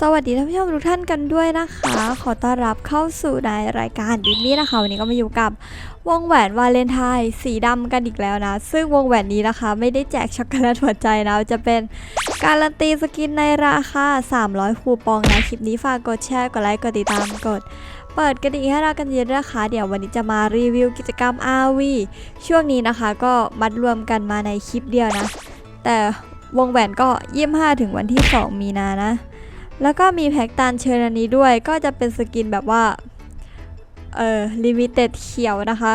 สวัสดีท่านผู้ชมทุกท่านกันด้วยนะคะ ขอต้อนรับเข้าสู่ในรายการดิมมี่นะคะ วันนี้ก็มาอยู่กับวงแหวนวาเลนไทน์สีดำกันอีกแล้วนะ ซึ่งวงแหวนนี้นะคะ ไม่ได้แจกช็อกโกแลตหัวใจนะ จะเป็นการันตีสกินในราคา 300 คูปองนะ คลิปนี้ฝากกดแชร์ กดไลค์ กดติดตาม กด เปิดกระดิ่งให้เรากันเยอะนะคะ เดี๋ยววันนี้จะมารีวิวกิจกรรม RV ช่วงนี้นะคะก็มัดรวมกันมาในคลิปเดียวนะ แต่วงแหวนก็เยี่ยม5ถึงวันที่ 2 มีนานะ แล้วก็มีแพ็กตานเชิญอันนี้ด้วย ก็จะเป็นสกินแบบว่า เออลิมิเต็ดเขียวนะคะ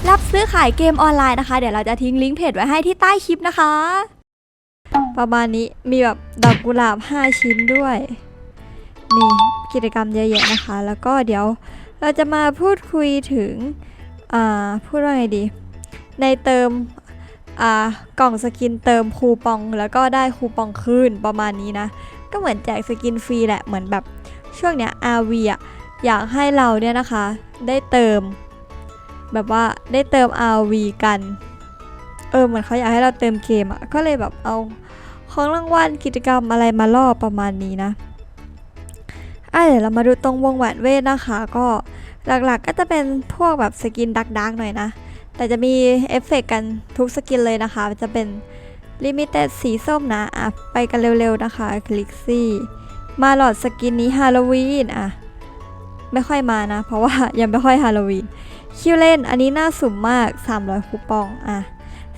รับซื้อขายเกมออนไลน์นะคะ เดี๋ยวเราจะทิ้งลิงก์เพจไว้ให้ที่ใต้คลิปนะคะ ประมาณนี้มีแบบดอกกุหลาบ 5 ชิ้นด้วยนี่กิจกรรมเยอะแยะนะคะ แล้วก็เดี๋ยวเราจะมาพูดคุยถึงอ่าพูดว่าไงดี ในเติมอ่ากล่องสกินเติมคูปอง แล้วก็ได้คูปองคืนประมาณนี้นะ ก็เหมือนแจกสกินฟรีแหละเหมือนแบบช่วงเนี้ย RV อะอยากให้เราเนี่ยนะคะ ได้เติม แบบว่าได้เติม RV กัน เออเหมือนเขาอยากให้เราเติมเกมอะก็เลยแบบเอาของรางวัลกิจกรรมอะไรมาล่อประมาณนี้นะอะเดี๋ยวเรามาดูตรงวงแหวนเวทนะคะ ก็หลักๆก็จะเป็นพวกแบบสกินดักๆหน่อยนะ แต่จะมีเอฟเฟกต์กันทุกสกินเลยนะคะ จะเป็นลิมิเต็ดสีส้มนะอะไปกันเร็วๆนะคะคลิกซี่ มาหลอดสกินนี้ฮาโลวีนอะ ไม่ค่อยมานะ เพราะว่ายังไม่ค่อยฮาโลวีนคิวเล่นอันนี้น่าสุ่มมาก 300 คูปองอะ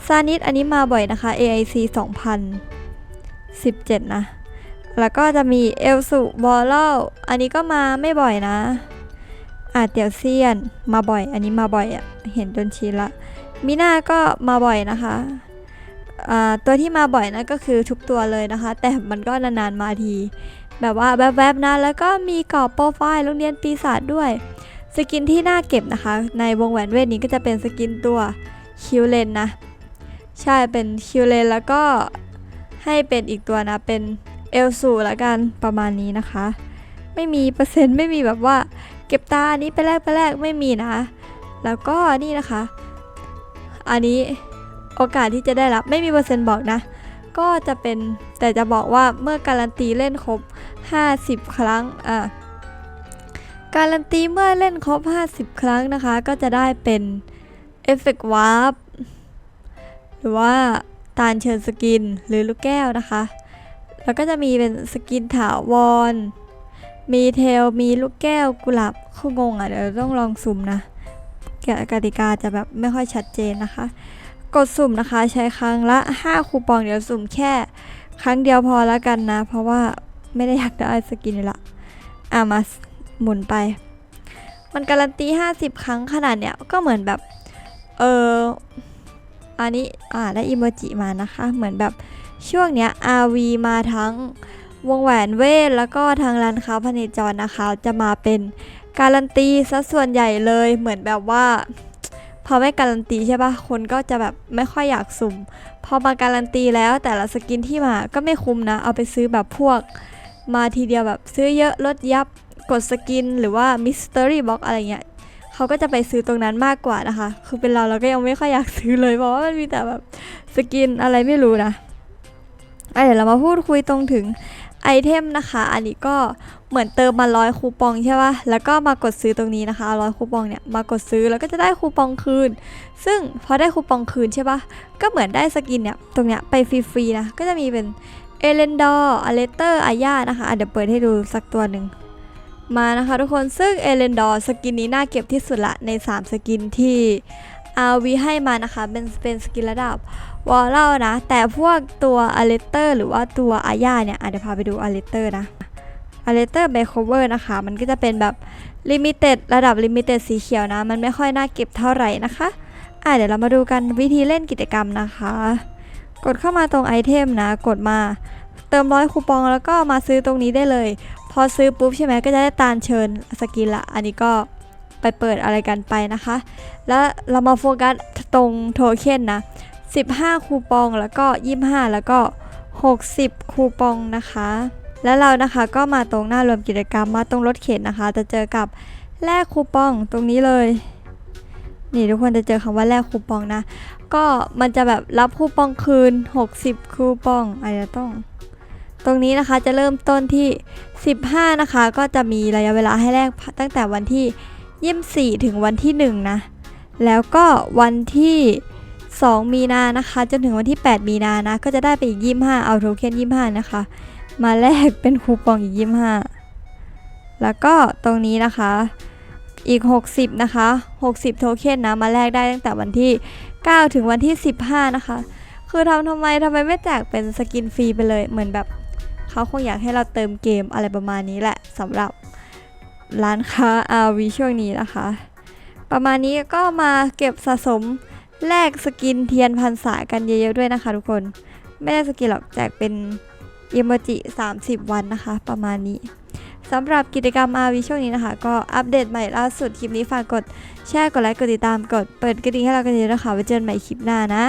ซานิดอันนี้มาบ่อยนะคะ AIC 2017 นะ แล้วก็จะมีเอลสุบอลลอันนี้ก็มาไม่บ่อยนะอะเตียวเซียนมาบ่อย อันนี้มาบ่อยอะ่ะเห็นจนชินละมิน่าก็มาบ่อยนะคะอ่าตัวที่มาบ่อยนะก็คือทุกตัวเลยนะคะ แต่มันก็นานๆมาที แบบว่าแวบๆนะแล้วก็มีกรอบโปรไฟล์โรงเรียนปีศาจด้วย สกินที่น่าเก็บนะคะ ในวงแหวนเวทนี้ก็จะเป็นสกินตัวคิวเลนนะ ใช่เป็นคิวเลนแล้วก็ให้เป็นอีกตัวนะเป็นเอลสูละกันประมาณนี้นะคะ ไม่มีเปอร์เซ็นต์ไม่มีแบบว่า เก็บตาอันนี้ไปแรกไปแรกไม่มีนะ แล้วก็นี่นะคะ อันนี้โอกาสที่จะได้รับไม่มีเปอร์เซ็นต์บอกนะ ก็จะเป็นแต่จะบอกว่าเมื่อการันตีเล่นครบ 50 ครั้งอะการันตีเมื่อเล่นครบ 50 ครั้งนะคะ ก็จะได้เป็นเอฟเฟกต์วาร์ปหรือว่าตาลเชิญสกินหรือลูกแก้วนะคะ แล้วก็จะมีเป็นสกินถาวร มีเทล มีลูกแก้วกุหลาบคืองงอะ เดี๋ยวต้องลองสุ่มนะกติกาจะแบบไม่ค่อยชัดเจนนะคะ กดสุ่มนะคะใช้ครั้งละ 5 คูปองเดี๋ยวสุ่มแค่ ครั้งเดียวพอแล้วกันนะ เพราะว่า ไม่ได้อยากได้สกินเลยละอะมาหมุนไป มันการันตี 50 ครั้งขนาดเนี้ยก็เหมือนแบบ เอออันนี้อ่าได้อิโมจิมานะคะ เหมือนแบบช่วงเนี้ย RV มาทั้งวงแหวนเวท แล้วก็ทางร้านค้าพเนจรนะคะ จะมาเป็นการันตีซะส่วนใหญ่เลยเหมือนแบบว่า พอไม่การันตีใช่ปะคนก็จะแบบไม่ค่อยอยากสุ่ม พอมาการันตีแล้วแต่ละสกินที่มาก็ไม่คุ้มนะ เอาไปซื้อแบบพวก มาทีเดียวแบบซื้อเยอะลดยับกดสกิน หรือว่ามิส t ต r y Box อะไรเงี้ยเขาก็จะไปซื้อตรงนั้นมากกว่านะคะ คือเป็นเราเราก็ยังไม่ค่อยอยากซื้อเลย เพราะว่ามันมีแต่แบบสกินอะไรไม่รู้นะอะเดี๋ยวเรามาพูดคุยตรงถึงไอเทมนะคะ อันนี้ก็เหมือนเติมมาร้อยคูปองใช่ป่ะ แล้วก็มากดซื้อตรงนี้นะคะร้อยคูปองเนี่ยมากดซื้อแล้วก็จะได้คูปองคืน ซึ่งพอได้คูปองคืนใช่ป่ะ ก็เหมือนได้สกินเนี่ยตรงเนี้ยไปฟรีๆนะ ก็จะมีเป็น เอเลนดอร์อเลเตอร์อาญานะคะเดี๋ยวเปิดให้ดูสักตัวหนึ่ง มานะคะทุกคนซึ่งเอเลนดอร์สกินนี้น่าเก็บที่สุดละใน 3 สกินที่ RV ให้มานะคะเป็นเป็นสกินระดับวอลเล่นะ แต่พวกตัวอเลเตอร์หรือว่าตัวอาญาเนี่ยเดี๋ยวพาไปดูอเลเตอร์นะอเลเตอร์เบคเวอร์นะคะ มันก็จะเป็นแบบลิมิเต็ดระดับลิมิเต็ดสีเขียวนะ มันไม่ค่อยน่าเก็บเท่าไหร่นะคะอะเดี๋ยวเรามาดูกันวิธีเล่นกิจกรรมนะคะ กดเข้ามาตรงไอเทมนะ กดมาเติมร้อยคูปองแล้วก็มาซื้อตรงนี้ได้เลย พอซื้อปุ๊บใช่ไหมก็จะได้ตานเชิญสกินละ อันนี้ก็ไปเปิดอะไรกันไปนะคะ แล้วเรามาโฟกัสตรงโทเค็นนะ 15 คูปองแล้วก็ 25 แล้วก็ 60 คูปองนะคะ แล้วเรานะคะก็มาตรงหน้ารวมกิจกรรมมาตรงรถเข็นนะคะ จะเจอกับแลกคูปองตรงนี้เลย นี่ทุกคนจะเจอคำว่าแลกคูปองนะ ก็มันจะแบบรับคูปองคืน 60 คูปองอาจจะต้อง ตรงนี้นะคะจะเริ่มต้นที่ 15 นะคะ ก็จะมีระยะเวลาให้แลกตั้งแต่วันที่ 24 ถึงวันที่ 1 นะ แล้วก็วันที่ 2 มีนานะคะ จนถึงวันที่ 8 มีนานะ ก็จะได้ไปอีก 25 เอาโทเค็น25 นะคะ มาแลกเป็นคูปองอีก 25 แล้วก็ตรงนี้นะคะ อีก 60 นะคะ 60 โทเค็นนะ มาแลกได้ตั้งแต่วันที่ 9 ถึงวันที่ 15 นะคะ คือทำทำไมทำไมไม่แจกเป็นสกินฟรีไปเลย เหมือนแบบเขาคงอยากให้เราเติมเกมอะไรประมาณนี้แหละสำหรับร้านค้า RV ช่วงนี้นะคะ ประมาณนี้ก็มาเก็บสะสมแลกสกินเทียนพันษากันเยอะๆด้วยนะคะทุกคน ไม่ได้สกินหรอกแจกเป็นอิโมจิ 30 วันนะคะ ประมาณนี้ สำหรับกิจกรรมอาวิช่วงนี้นะคะ ก็อัปเดตใหม่ล่าสุดคลิปนี้ฝากกดแชร์กดไลค์กดติดตามกดเปิดกระดิ่งให้เรากันเยอะนะคะไว้เจอกันใหม่คลิปหน้านะ